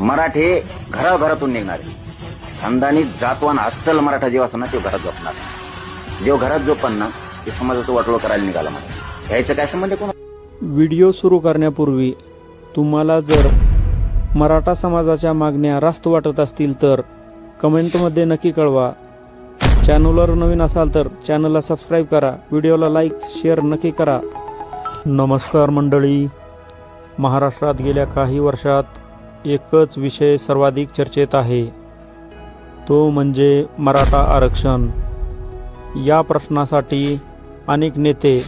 मराठे घराघरातून निघणार खानदानी जातवान अस्सल मराठा जेव्हा असं ना तो घरात झोपणार जेव्हा घरात झोपन ना ते समाजाचं वाटोळ करायला निघाला मला यायचं काय संबंध कोण व्हिडिओ सुरू करण्यापूर्वी तुम्हाला जर मराठा समाजाच्या मागण्या रास्त वाटत असतील तर कमेंटमध्ये नक्की कळवा. चॅनलवर नवीन असाल तर चॅनलला सबस्क्राईब करा. व्हिडिओला लाईक शेअर नक्की करा. नमस्कार मंडळी. महाराष्ट्रात गेल्या काही वर्षात एकच विषय सर्वाधिक चर्चेत आहे. तो म्हणजे मराठा आरक्षण. या प्रश्नासाठी अनेक नेते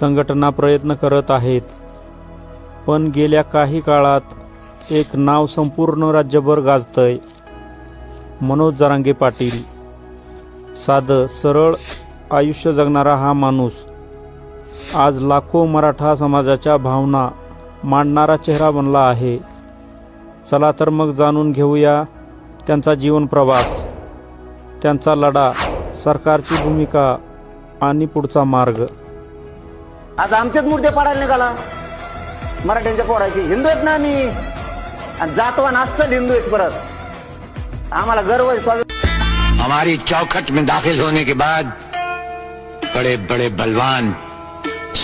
संघटना प्रयत्न करत आहेत. पण गेल्या काही काळात एक नाव संपूर्ण राज्यभर गाजतंय. मनोज जरांगे पाटील. साधं सरळ आयुष्य जगणारा हा माणूस. आज लाखो मराठा समाजाच्या भावना मांडणारा चेहरा बनला आहे. चला तर मग जाणून घेऊया त्यांचा जीवन प्रवास त्यांचा लढा सरकारची भूमिका आणि पुढचा मार्ग. आज आमचेच मुर्दे पाडायला निघाला. मराठ्यांच्या पोराचे हिंदू आहेत ना आम्ही. आणि जातवान अस्सल हिंदू आहेत परत. आम्हाला गर्व आहे स्वामी हमारी चौखट में दाखिल होने के बाद बड़े बड़े बलवान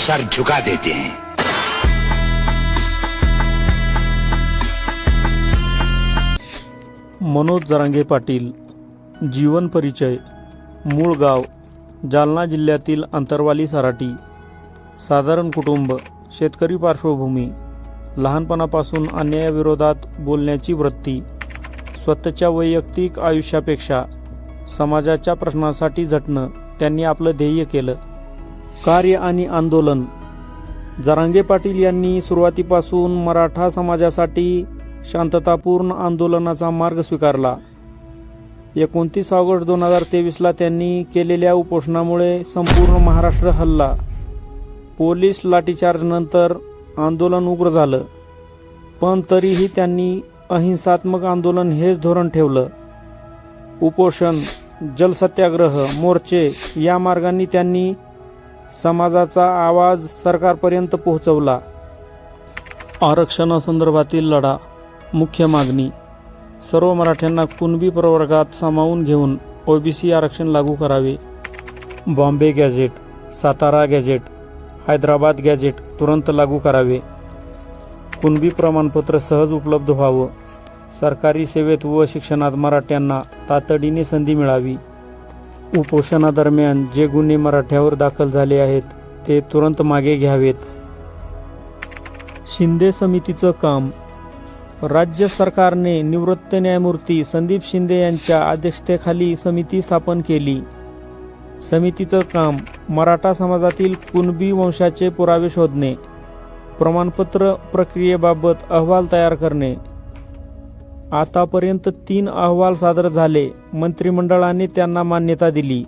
सर झुका देते हैं। मनोज जरांगे पाटील जीवन परिचय मूळ गाव जालना जिल्ह्यातील अंतरवाली सराटी साधारण कुटुंब शेतकरी पार्श्वभूमी लहानपणापासून अन्यायाविरोधात बोलण्याची वृत्ती स्वतःच्या वैयक्तिक आयुष्यापेक्षा समाजाच्या प्रश्नासाठी झटणं त्यांनी आपलं ध्येय केलं. कार्य आणि आंदोलन. जरांगे पाटील यांनी सुरुवातीपासून मराठा समाजासाठी शांततापूर्ण आंदोलनाचा मार्ग स्वीकारला. एकोणतीस ऑगस्ट दोन हजार तेवीसला त्यांनी केलेल्या उपोषणामुळे संपूर्ण महाराष्ट्र हल्ला. पोलीस लाठीचार्जनंतर आंदोलन उग्र झालं. पण तरीही त्यांनी अहिंसात्मक आंदोलन हेच धोरण ठेवलं. उपोषण जलसत्याग्रह मोर्चे या मार्गांनी त्यांनी समाजाचा आवाज सरकारपर्यंत पोहोचवला. आरक्षणासंदर्भातील लढा मुख्य मागणी. सर्व मराठ्यांना कुणबी प्रवर्गात सामावून घेऊन ओबीसी आरक्षण लागू करावे. Bombay gazette Satara gazette Hyderabad gazette तुरंत लागू करावे. कुणबी प्रमाणपत्र सहज उपलब्ध व्हावं. सरकारी सेवेत व शिक्षणात मराठ्यांना तातडीने संधी मिळावी. उपोषणादरम्यान जे गुन्हे मराठ्यावर दाखल झाले आहेत ते तुरंत मागे घ्यावेत. शिंदे समितीचं काम राज्य सरकारने निवृत्त न्यायमूर्ती संदीप शिंदे यांच्या अध्यक्षतेखाली समिती स्थापन केली. समितीचं काम मराठा समाजातील कुणबी वंशाचे पुरावे शोधणे प्रमाणपत्र प्रक्रियेबाबत अहवाल तयार करणे. आतापर्यंत तीन अहवाल सादर झाले मंत्रिमंडळाने त्यांना मान्यता दिली.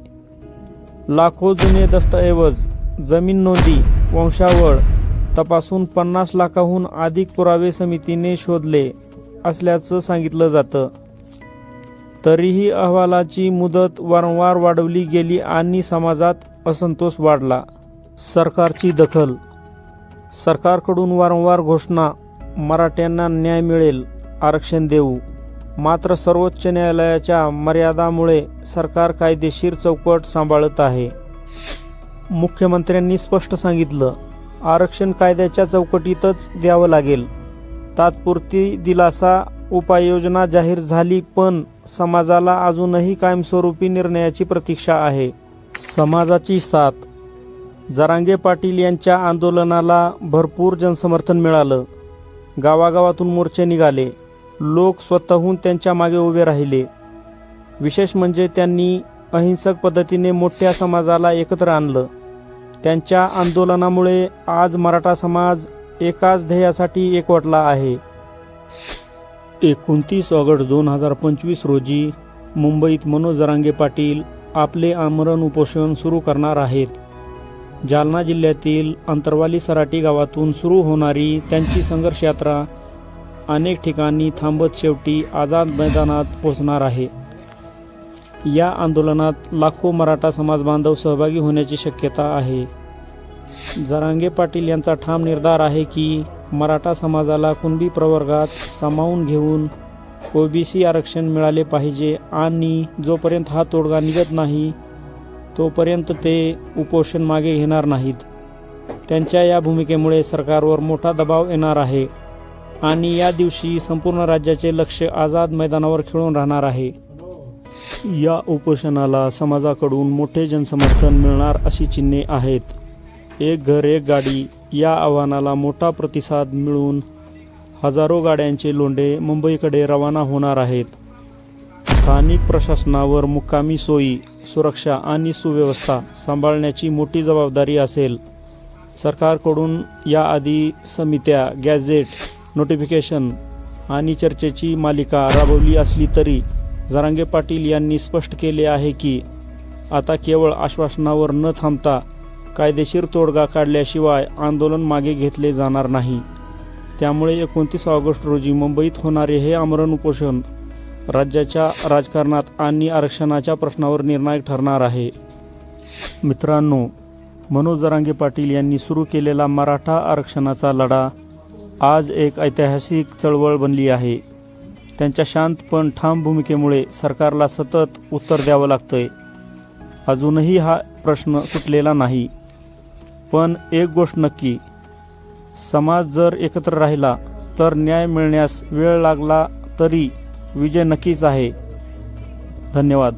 लाखो जुने दस्तऐवज जमीन नोंदी वंशावळ तपासून पन्नास लाखाहून अधिक पुरावे समितीने शोधले असल्याचं सांगितलं जातं. तरीही अहवालाची मुदत वारंवार वाढवली गेली आणि समाजात असंतोष वाढला. सरकारची दखल. सरकारकडून वारंवार घोषणा. मराठ्यांना न्याय मिळेल आरक्षण देऊ. मात्र सर्वोच्च न्यायालयाच्या मर्यादामुळे सरकार कायदेशीर चौकट सांभाळत आहे. मुख्यमंत्र्यांनी स्पष्ट सांगितलं आरक्षण कायद्याच्या चौकटीतच द्यावं लागेल. तात्पुरती दिलासा उपाययोजना जाहीर झाली पण समाजाला अजूनही कायमस्वरूपी निर्णयाची प्रतीक्षा आहे. समाजाची साथ. जरांगे पाटील यांच्या आंदोलनाला भरपूर जनसमर्थन मिळालं. गावागावातून मोर्चे निघाले. लोक स्वतःहून त्यांच्या मागे उभे राहिले. विशेष म्हणजे त्यांनी अहिंसक पद्धतीने मोठ्या समाजाला एकत्र आणलं. त्यांच्या आंदोलनामुळे आज मराठा समाज एकाच ध्येयासाठी एकवटला आहे. एकोणतीस ऑगस्ट दोन हजार पंचवीस रोजी मुंबईत मनोज जरांगे पाटील आपले आमरण उपोषण सुरू करणार आहेत. जालना जिल्ह्यातील अंतरवाली सराटी गावातून सुरू होणारी त्यांची संघर्ष यात्रा अनेक ठिकाणी थांबत शेवटी आझाद मैदानात पोहोचणार आहे. या आंदोलनात लाखो मराठा समाज बांधव सहभागी होण्याची शक्यता आहे. जरांगे पाटील यांचा ठाम निर्धार आहे की मराठा समाजाला कुणबी प्रवर्गात सामावून घेऊन ओबीसी आरक्षण मिळाले पाहिजे आणि जोपर्यंत हा तोडगा निघत नाही तोपर्यंत ते उपोषण मागे घेणार नाहीत. त्यांच्या या भूमिकेमुळे सरकारवर मोठा दबाव येणार आहे आणि या दिवशी संपूर्ण राज्याचे लक्ष आझाद मैदानावर खेळून राहणार आहे. या उपोषणाला समाजाकडून मोठे जनसमर्थन मिळणार अशी चिन्हे आहेत. एक घर एक गाडी या आव्हानाला मोठा प्रतिसाद मिळून हजारो गाड्यांचे लोंढे मुंबईकडे रवाना होणार आहेत. स्थानिक प्रशासनावर मुक्कामी सोयी सुरक्षा आणि सुव्यवस्था सांभाळण्याची मोठी जबाबदारी असेल. सरकारकडून याआधी समित्या गॅझेट नोटिफिकेशन आणि चर्चेची मालिका राबवली असली तरी जरांगे पाटील यांनी स्पष्ट केले आहे की आता केवळ आश्वासनावर न थांबता कायदेशीर तोडगा काढल्याशिवाय आंदोलन मागे घेतले जाणार नाही. त्यामुळे एकोणतीस ऑगस्ट रोजी मुंबईत होणारे हे आमरण उपोषण राज्याच्या राजकारणात आणि आरक्षणाच्या प्रश्नावर निर्णायक ठरणार आहे. मित्रांनो मनोज जरांगे पाटील यांनी सुरू केलेला मराठा आरक्षणाचा लढा आज एक ऐतिहासिक चळवळ बनली आहे. त्यांच्या शांत पण ठाम भूमिकेमुळे सरकारला सतत उत्तर द्यावं लागतंय. अजूनही हा प्रश्न सुटलेला नाही. पण एक गोष्ट नक्की समाज जर एकत्र राहिला तर न्याय मिळण्यास वेळ लागला तरी विजय नक्कीच आहे. धन्यवाद.